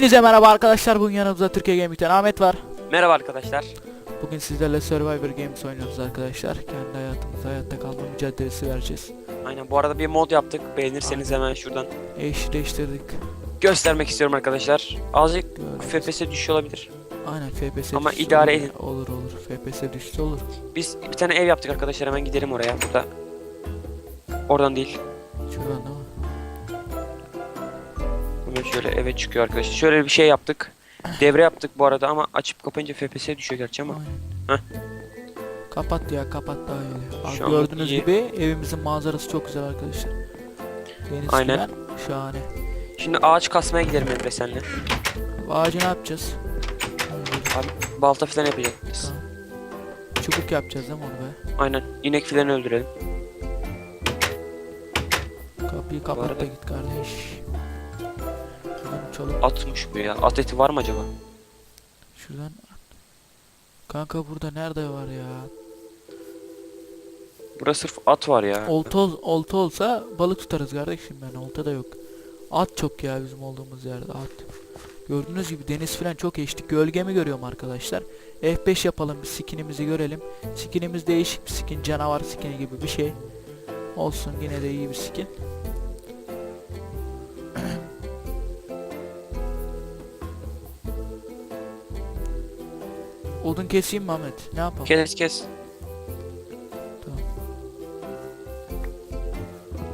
Hepinize merhaba arkadaşlar. Bugün yanımızda Türkiye Gaming'den Ahmet var. Merhaba arkadaşlar. Bugün sizlerle Survivor Games oynuyoruz arkadaşlar. Kendi hayatımızda hayatta kalma mücadelesi vereceğiz. Aynen bu arada bir mod yaptık. Beğenirseniz hemen şuradan Eşleştirdik. göstermek istiyorum arkadaşlar. Azıcık Gördük. FPS düşüyor olabilir. Aynen FPS Ama idare olur, edin. Olur olur. FPS düşse olur. Biz bir tane ev yaptık arkadaşlar. Hemen gidelim oraya. Burada. Oradan değil. Şuradan değil? Hemen şöyle eve çıkıyor arkadaşlar. Şöyle bir şey yaptık. Devre yaptık bu arada ama açıp kapayınca FPS düşüyor gerçi ama. Heh. Kapat ya kapat daha iyi. Abi Şu an gördüğünüz iyi. gibi evimizin manzarası çok güzel arkadaşlar. Deniz Aynen. filan şahane. Şimdi ağaç kasmaya gidelim Emre senle. Ağacı ne yapacağız? Abi balta falan yapacağız. Tamam. Çubuk yapacağız değil mi onu be? Aynen. İnek falan öldürelim. Kapıyı kapat da git kardeş. Çalıp Atmış bu ya. At eti var mı acaba? şuradan. Kanka burada nerede var ya? Burada sırf at var ya. Olta, ol- olta olsa balık tutarız kardeşim ben. Olta da yok. At çok ya bizim olduğumuz yerde at. Gördüğünüz gibi deniz falan çok eşlik. Gölgemi görüyorum arkadaşlar. F5 yapalım bir skinimizi görelim. Skinimiz değişik bir skin. Canavar skini gibi bir şey. Olsun yine de iyi bir skin. Odun keseyim mi Ahmet? Ne yapalım? Kes kes. Tamam.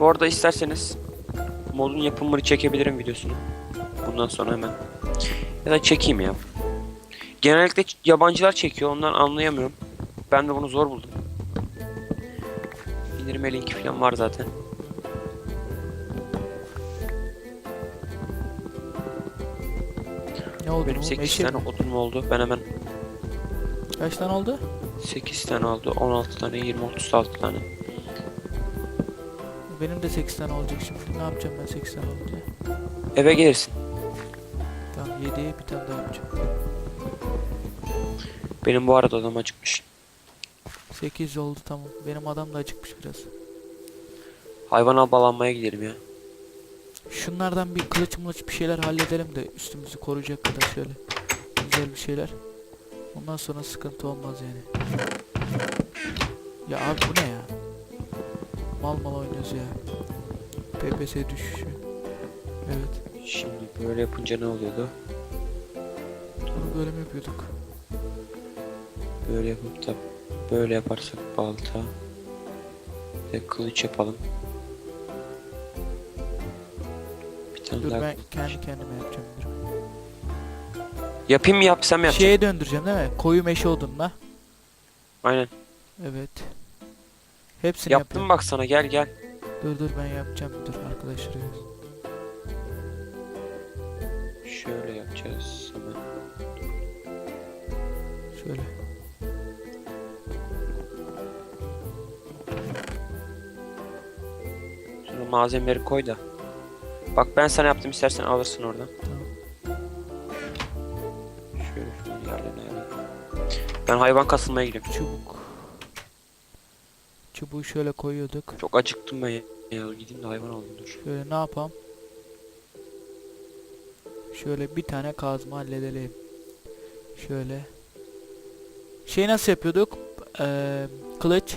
Bu arada isterseniz modun yapımını çekebilirim videosunu. Bundan sonra hemen. Ya da çekeyim ya. Genellikle yabancılar çekiyor ondan anlayamıyorum. Ben de bunu zor buldum. İndirme linki falan var zaten. Ne oldu? Benim oğlum? 8 Eşek tane mi? odunum oldu. Ben hemen Kaç tane oldu? 8 tane oldu. 16 tane, 20, 36 tane. Benim de 8 tane olacak şimdi. Ne yapacağım ben 8 tane olunca? Eve gelirsin. Tamam 7'ye bir tane daha yapacağım. Benim bu arada odam acıkmış. 8 oldu tamam. Benim adam da acıkmış biraz. Hayvana balanmaya gidelim ya. Şunlardan bir kılıç mılıç bir şeyler halledelim de üstümüzü koruyacak kadar şöyle. Güzel bir şeyler. Ondan sonra sıkıntı olmaz yani. Ya abi bu ne ya? Mal mal oynuyoruz ya. PPS düşüşü. Evet. Şimdi böyle yapınca ne oluyordu? Onu böyle mi yapıyorduk? Böyle yapıp da böyle yaparsak balta ve kılıç yapalım. Bir tane Dur daha ben kendi kendime yapacağım. Dur. Yapayım mı yapsam yapacağım. Şeye döndüreceğim değil mi? Koyu meşe odunla. Aynen. Evet. Hepsini Yaptım yapıyorum. bak sana gel gel. Dur dur ben yapacağım. Dur arkadaşlar. Şöyle yapacağız hemen. Şöyle. Sonra malzemeleri koy da. Bak ben sana yaptım istersen alırsın oradan. Tamam. Ben hayvan kasılmaya gidiyorum. Çubuk. Çubuğu şöyle koyuyorduk. Çok acıktım ben ya. Gideyim de hayvan alayım dur. Şöyle ne yapalım? Şöyle bir tane kazma halledelim. Şöyle. Şey nasıl yapıyorduk? Eee kılıç.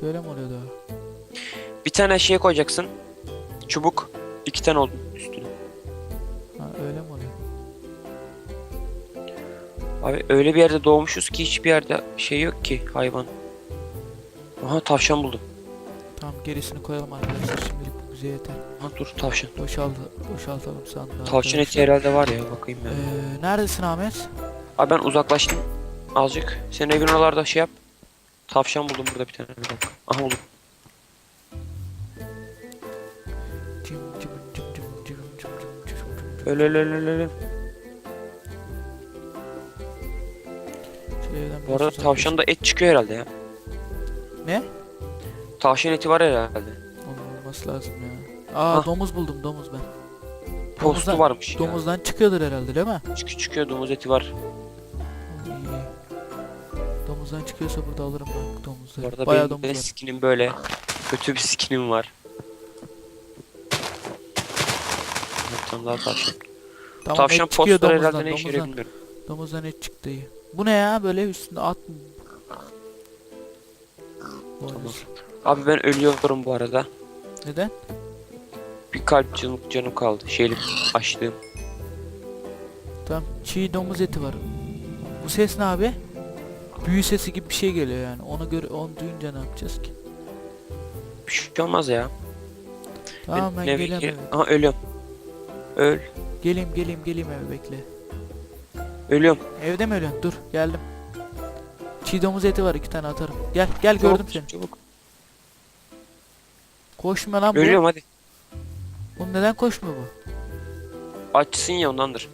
Şöyle mi oluyordu? Bir tane şey koyacaksın. Çubuk. iki tane oldu üstüne. Abi öyle bir yerde doğmuşuz ki hiçbir yerde şey yok ki hayvan. Aha tavşan buldum. Tamam gerisini koyalım arkadaşlar. Şimdilik bu bize yeter. Aha dur tavşan. Boşalt boşaltalım sandığı. Tavşan eti herhalde var ya bakayım ben. Eee neredesin Ahmet? Abi ben uzaklaştım azıcık. Senin evin oralarda şey yap. Tavşan buldum burada bir tane bir dakika. Aha buldum. Cim cim cim cim cim Şeyden Bu arada tavşanda et çıkıyor herhalde ya. Ne? Tavşan eti var herhalde. Onun olması lazım ya. Aa Ah. domuz buldum domuz ben. Postu Domuzdan- varmış ya. Domuzdan çıkıyordur herhalde değil mi? Çıkıyor çıkıyor domuz eti var. İyi. Domuzdan çıkıyorsa burada alırım ben Bu domuzları. arada Bayağı benim domuz de var. skinim böyle. Kötü bir skinim var. Tane daha tavşan. Tamam tavşan et çıkıyor postları domuzdan. herhalde ne işe yarıyor Domuzdan, bilmiyorum. domuzdan et çıktı iyi. Bu ne ya böyle üstünde at mı? Boynuz. Abi ben ölüyorum bu arada. Neden? Bir kalp canım, canım kaldı. Şeylik açtığım. Tamam çiğ domuz eti var. Bu ses ne abi? Büyü sesi gibi bir şey geliyor yani. Ona göre onu duyunca ne yapacağız ki? Bir şey olmaz ya. Tamam ben Benim geleyim. Aha ölüyorum. Öl. Geleyim geleyim geleyim eve bekle. Ölüyorum. Evde mi ölüyorsun? Dur geldim. Çiğ domuz eti var iki tane atarım. Gel gel Çabuk, gördüm seni. Çabuk. Koşma lan bu. Ölüyorum hadi. Oğlum neden koşmuyor bu? Açsın ya ondandır.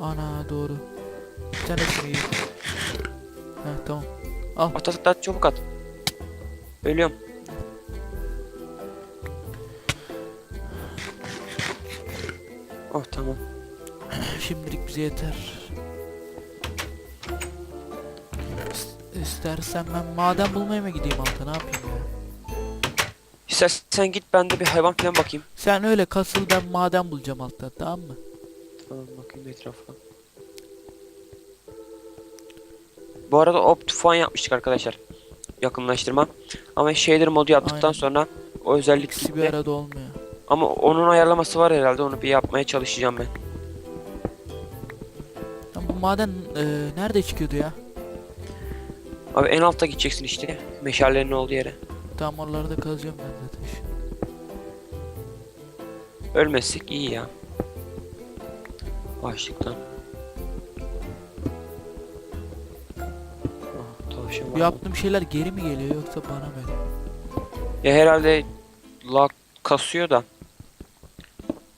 Ana doğru. Bir tanesini yiyeyim. Heh tamam. At at at çabuk at. Ölüyorum. Oh tamam. Şimdilik bize yeter. İstersen ben maden bulmaya mı gideyim alta ne yapayım ya? İstersen git ben de bir hayvan falan bakayım. Sen öyle kasıl ben maden bulacağım altta tamam mı? Tamam bakayım etrafa. Bu arada Optifine yapmıştık arkadaşlar. Yakınlaştırma. Ama shader modu yaptıktan Aynen. sonra o özellik İkisi bir gitti. arada olmuyor. Ama onun ayarlaması var herhalde onu bir yapmaya çalışacağım ben. Ya bu maden e, nerede çıkıyordu ya? Abi en altta gideceksin işte. Meşallerin olduğu yere. Tam oralarda ben zaten şimdi. Ölmezsek iyi ya. Açlıktan. Ah, tavşan Bu yaptığım şeyler geri mi geliyor yoksa bana mı? Ya herhalde lag kasıyor da.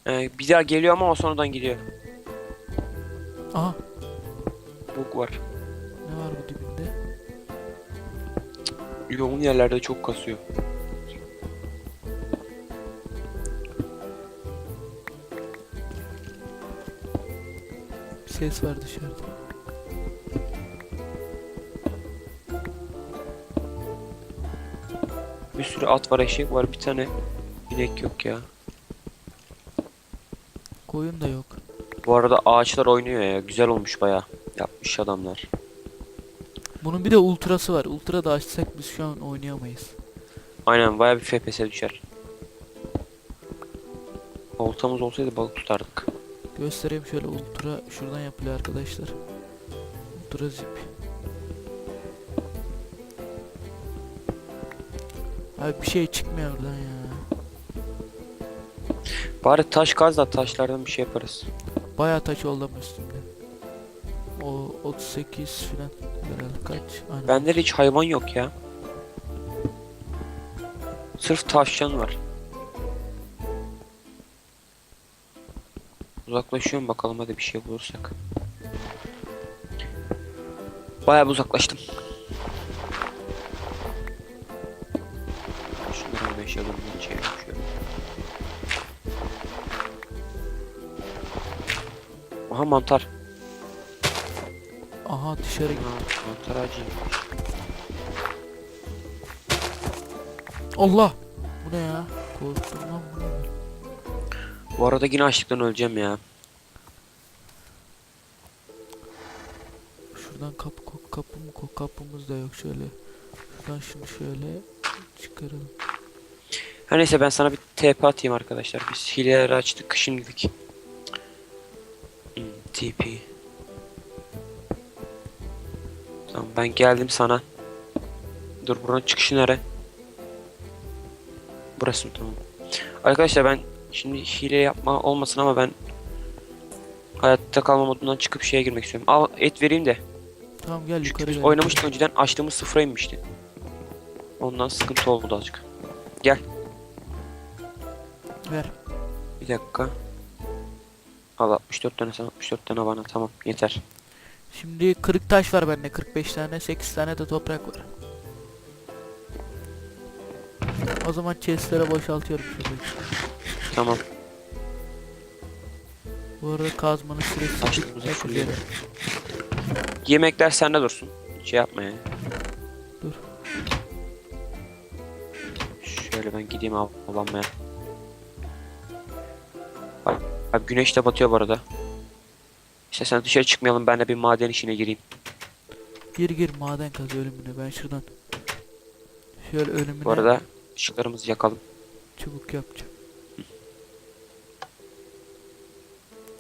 Ee, bir daha geliyor ama o sonradan gidiyor. Aha Bug var. Yoğun yerlerde çok kasıyor. Bir ses var dışarıda. Bir sürü at var, eşek var. Bir tane inek yok ya. Koyun da yok. Bu arada ağaçlar oynuyor ya. Güzel olmuş baya. Yapmış adamlar. Bunun bir de ultrası var. Ultra da açsak biz şu an oynayamayız. Aynen baya bir FPS düşer. Oltamız olsaydı balık tutardık. Göstereyim şöyle ultra şuradan yapılıyor arkadaşlar. Ultra zip. Abi bir şey çıkmıyor oradan ya. Bari taş kaz da taşlardan bir şey yaparız. Bayağı taş oldu ama üstümde. O 38 falan herhalde kaç? Aynen. Bende de hiç hayvan yok ya. Sırf taşcan var. Uzaklaşıyorum bakalım hadi bir şey bulursak. Bayağı bir uzaklaştım. Şunları bir alalım, bir şey. Aha mantar. Aha dışarı git. Aha, mantar acı. Allah! Bu ne ya? Korktum lan bu ne? Bu arada yine açlıktan öleceğim ya. Şuradan kapı ko- kapı mı ko- kapımız da yok şöyle. Şuradan şunu şöyle çıkaralım. Her neyse ben sana bir TP atayım arkadaşlar. Biz hileleri açtık şimdilik. Hmm, TP. Ben geldim sana. Dur buranın çıkışı nere? Burası mı tamam. Arkadaşlar ben şimdi hile yapma olmasın ama ben hayatta kalma modundan çıkıp şeye girmek istiyorum. Al et vereyim de. Tamam gel Çünkü yukarı biz gel. oynamıştık önceden açtığımız sıfıra inmişti. Ondan sıkıntı oldu azıcık. Ver. Bir dakika. Al 64 tane sen 64 tane bana tamam yeter. Şimdi kırık taş var bende 45 tane 8 tane de toprak var. O zaman chestlere boşaltıyorum şöyle. Tamam. Bu arada kazmanın süresi bitmek üzere. Yemekler sende dursun. Şey yapma yani. Dur. Şöyle ben gideyim av- avlanmaya. Abi güneş de batıyor bu arada. İşte sen dışarı çıkmayalım ben de bir maden işine gireyim. Gir gir maden kaz ölümüne ben şuradan. Şöyle ölümüne Bu arada ışıklarımızı yakalım. çubuk yapacağım.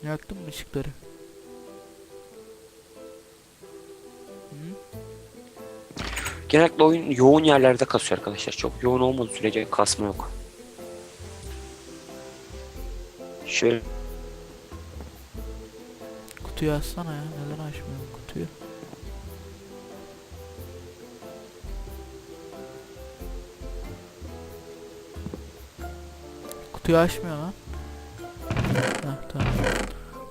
Yaktın mı ışıkları? Hı? Genellikle oyun yoğun yerlerde kasıyor arkadaşlar. Çok yoğun olmadığı sürece kasma yok. Şöyle Kutuyu açsana ya. Neden açmıyor kutuyu? Kutuyu açmıyor lan. Heh tamam.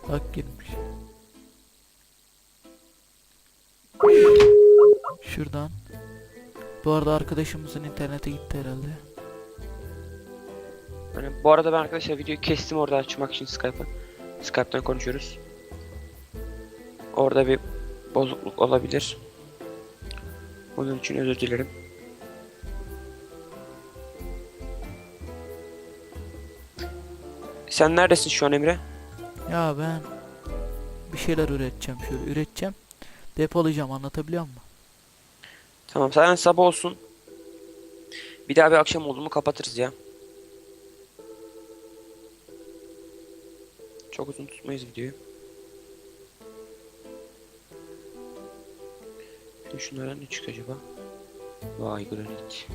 Bak girmiş. Şuradan. Bu arada arkadaşımızın internete gitti herhalde. hani bu arada ben arkadaşlar videoyu kestim orada açmak için Skype'ı. Skype'tan konuşuyoruz. Orada bir bozukluk olabilir. Onun için özür dilerim. Sen neredesin şu an Emre? Ya ben bir şeyler üreteceğim şöyle üreteceğim. Depolayacağım anlatabiliyor muyum? Tamam zaten sabah olsun. Bir daha bir akşam oldu mu kapatırız ya. Çok uzun tutmayız videoyu. Şimdi şunlardan ne çıkıyor acaba? Vay granit.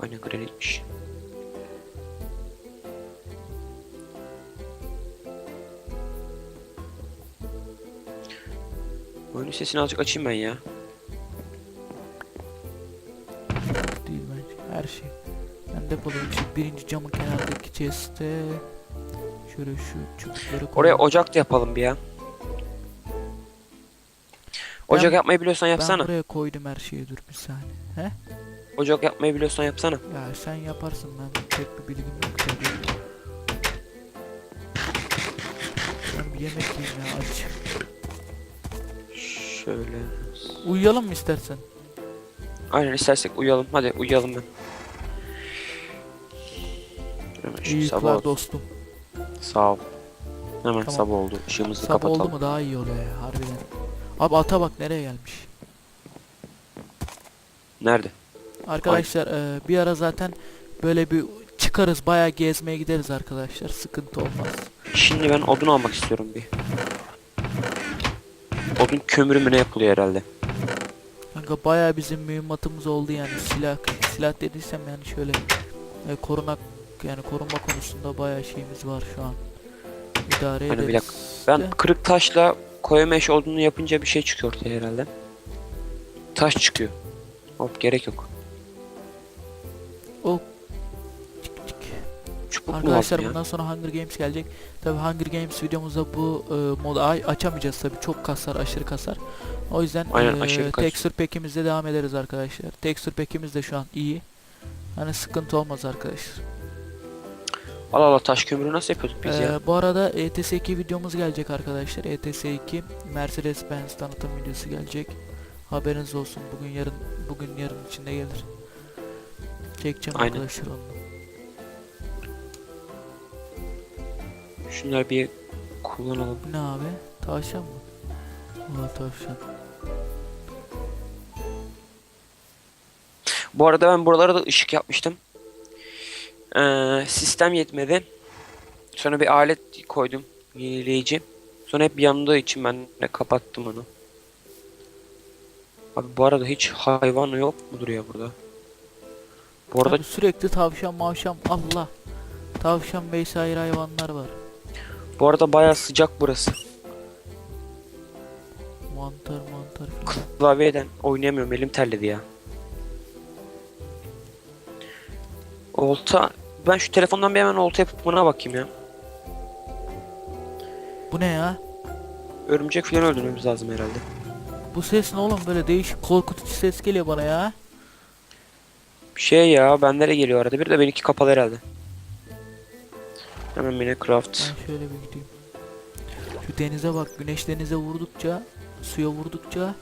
Aynen granitmiş. Oyunun sesini azıcık açayım ben ya. Değil bence her şey. Ben depolayayım şu birinci camın kenardaki chest'e. Şöyle şu çubukları Oraya koyayım. ocak da yapalım bir ya. Ocak Ben- yapmayı biliyorsan Ben yapsana. buraya koydum her şeyi dur bir saniye. He? Ocak yapmayı biliyorsan yapsana. Ya sen yaparsın ben pek bir bilgim yok tabii. Ben bir yemek yiyeyim ya aç. Şöyle. Uyuyalım mı istersen? Aynen istersek uyuyalım. Hadi uyuyalım ben. İyi sabah uykular dostum. Sağ ol. Hemen Tamam. sabah oldu. Işığımızı Sabah kapatalım. oldu mu daha iyi oluyor ya harbiden. Abi ata bak nereye gelmiş. Nerede? Arkadaşlar eee, bir ara zaten böyle bir çıkarız bayağı gezmeye gideriz arkadaşlar sıkıntı olmaz. Şimdi ben odun almak istiyorum bir. Odun kömürü mü ne yapılıyor herhalde? Kanka bayağı bizim mühimmatımız oldu yani silah silah dediysem yani şöyle e, korunak yani korunma konusunda bayağı şeyimiz var şu an. İdare bir ederiz. dakika, Ben de. kırık taşla koyu meş odunu yapınca bir şey çıkıyor ortaya herhalde. Taş çıkıyor. Hop gerek yok. O. Çubuk Arkadaşlar bundan sonra Hunger Games gelecek. Tabi Hunger Games videomuzda bu e, modu ay- açamayacağız tabi çok kasar aşırı kasar. O yüzden Aynen, e, texture pack'imizde devam ederiz arkadaşlar. Texture pack'imiz de şu an iyi. Hani sıkıntı olmaz arkadaşlar. Allah Allah taş kömürü nasıl yapıyorduk biz ya? Ee, bu arada ETS 2 videomuz gelecek arkadaşlar. ETS 2 Mercedes Benz tanıtım videosu gelecek. Haberiniz olsun. Bugün yarın bugün yarın içinde gelir. Çekeceğim Aynen. arkadaşlar onu. Şunları bir kullanalım. Ne abi? Tavşan mı? Valla tavşan. Bu arada ben buralara da ışık yapmıştım. Ee, sistem yetmedi. Sonra bir alet koydum. Yenileyici. Sonra hep yandığı için ben de kapattım onu. Abi bu arada hiç hayvan yok mudur ya burada? Bu arada Abi sürekli tavşan mavşan Allah. Tavşan vesaire hayvanlar var. bu arada bayağı sıcak burası. Mantar mantar filan. Klavyeden oynayamıyorum elim terledi ya. Olta ben şu telefondan bir hemen olta yapıp buna bakayım ya. Bu ne ya? Örümcek falan öldürmemiz lazım herhalde. Bu ses ne oğlum böyle değişik korkutucu ses geliyor bana ya. Bir şey ya benlere geliyor arada bir de benimki kapalı herhalde. Hemen Minecraft. Ben şöyle bir gideyim. Şu denize bak güneş denize vurdukça suya vurdukça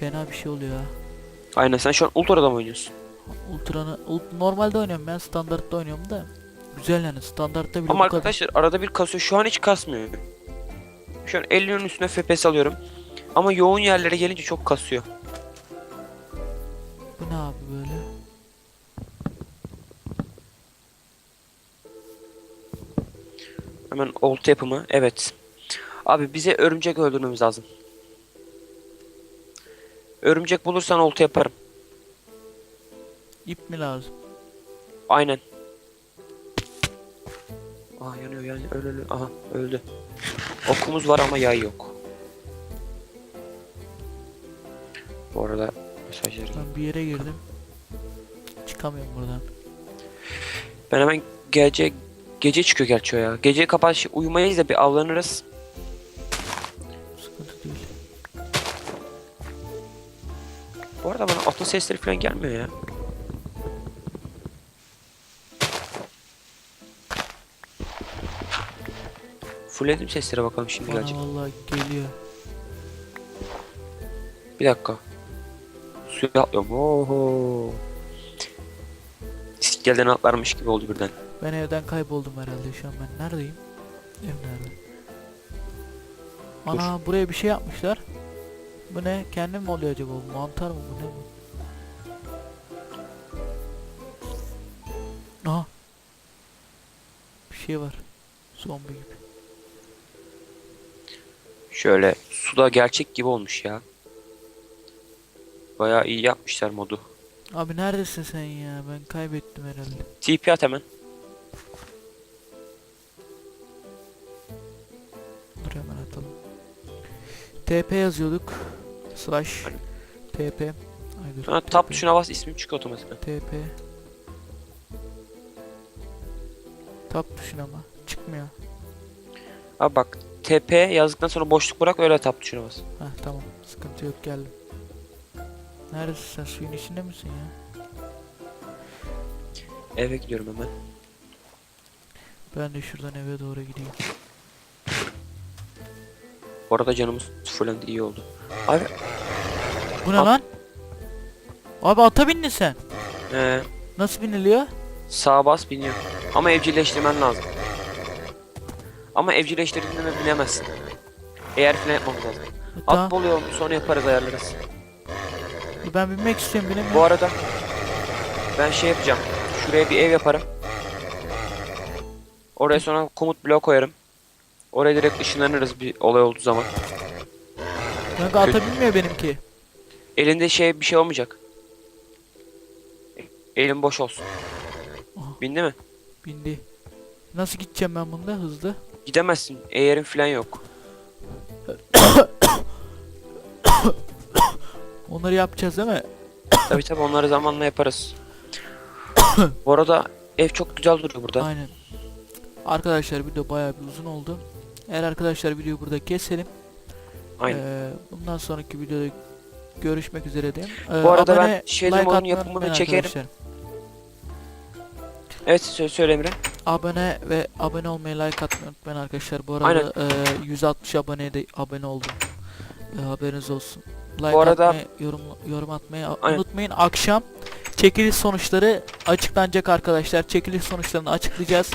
fena bir şey oluyor. Aynen sen şu an Ultra'da mı oynuyorsun? Ultra'nı ult- normalde oynuyorum ben standartta oynuyorum da Güzel yani standartta bile Ama bu kadar. arkadaşlar arada bir kasıyor. Şu an hiç kasmıyor. Şu an 50'nin üstüne FPS alıyorum. Ama yoğun yerlere gelince çok kasıyor. Bu ne abi böyle? Hemen olta yapımı. Evet. Abi bize örümcek öldürmemiz lazım. Örümcek bulursan olta yaparım. İp mi lazım? Aynen. Aa yanıyor yanıyor. Öl öl. Aha öldü. Okumuz var ama yay yok. Bu arada mesajları. Ben bir yere girdim. Çıkamıyorum buradan. Ben hemen gece gece çıkıyor gerçi o ya. Gece kapat şey, uyumayız da bir avlanırız. Sıkıntı değil. Bu arada bana atlı sesleri falan gelmiyor ya. Fullledim seslere bakalım şimdi Bana gelecek. vallahi geliyor. Bir dakika. Suya atlıyorum. Oho. İskeleden atlarmış gibi oldu birden. Ben evden kayboldum herhalde şu an ben. Neredeyim? Ev nerede? Ana buraya bir şey yapmışlar. Bu ne? Kendim mi oluyor acaba? Mantar mı bu ne bu? Aha. Bir şey var. Zombi gibi. Şöyle suda gerçek gibi olmuş ya. Bayağı iyi yapmışlar modu. Abi neredesin sen ya? Ben kaybettim herhalde. TP at hemen. Dur hemen atalım. TP yazıyorduk. Slash TP. Ay dur. Sonra tab TP. tuşuna bas ismim çıkıyor otomatikman. TP. Tab tuşuna mı? Çıkmıyor. Abi bak TP yazdıktan sonra boşluk bırak öyle tab tuşuna bas. Heh tamam. Sıkıntı yok geldim. Neredesin sen? Suyun içinde misin ya? Eve gidiyorum hemen. Ben de şuradan eve doğru gideyim. Bu arada canımız fullendi iyi oldu. Abi Bu ne At- lan? Abi ata bindin sen. ee, Nasıl biniliyor? sağa bas biniyor. Ama evcilleştirmen lazım. Ama evcilleştirdiğinde binemezsin. Eğer falan yapmamız lazım. E, At yol sonra yaparız ayarlarız. Ben binmek istiyorum binemiyorum. Bu arada ben şey yapacağım. Şuraya bir ev yaparım. Oraya sonra komut bloğu koyarım. Oraya direkt ışınlanırız bir olay olduğu zaman. Kanka ata binmiyor benimki. Elinde şey bir şey olmayacak. Elin boş olsun. Aha. Bindi mi? Bindi. Nasıl gideceğim ben bunda hızlı? Gidemezsin. Eğerin falan yok. Onları yapacağız değil mi? Tabi tabi onları zamanla yaparız. Bu arada ev çok güzel duruyor burada. Aynen. Arkadaşlar video bayağı bir uzun oldu. Eğer arkadaşlar videoyu burada keselim. Aynen. Ee, bundan sonraki videoda görüşmek üzere diyeyim. Ee, Bu arada ben abone, şeylerin like onun yapımını çekerim. arkadaşlar. Evet sö- söyle Emre. Abone ve abone olmayı like atmayı unutmayın arkadaşlar. Bu arada Aynen. e, 160 aboneye de abone oldum. E, haberiniz olsun. Like Bu arada- atmayı, yorum yorum atmayı Aynen. unutmayın. Akşam çekiliş sonuçları açıklanacak arkadaşlar. Çekiliş sonuçlarını açıklayacağız.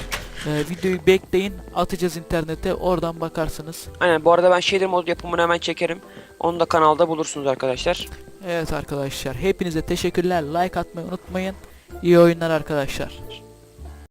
E, videoyu bekleyin. Atacağız internete. Oradan bakarsınız. Aynen bu arada ben şeyler mod yapımını hemen çekerim. Onu da kanalda bulursunuz arkadaşlar. Evet arkadaşlar. Hepinize teşekkürler. Like atmayı unutmayın. İyi oyunlar arkadaşlar.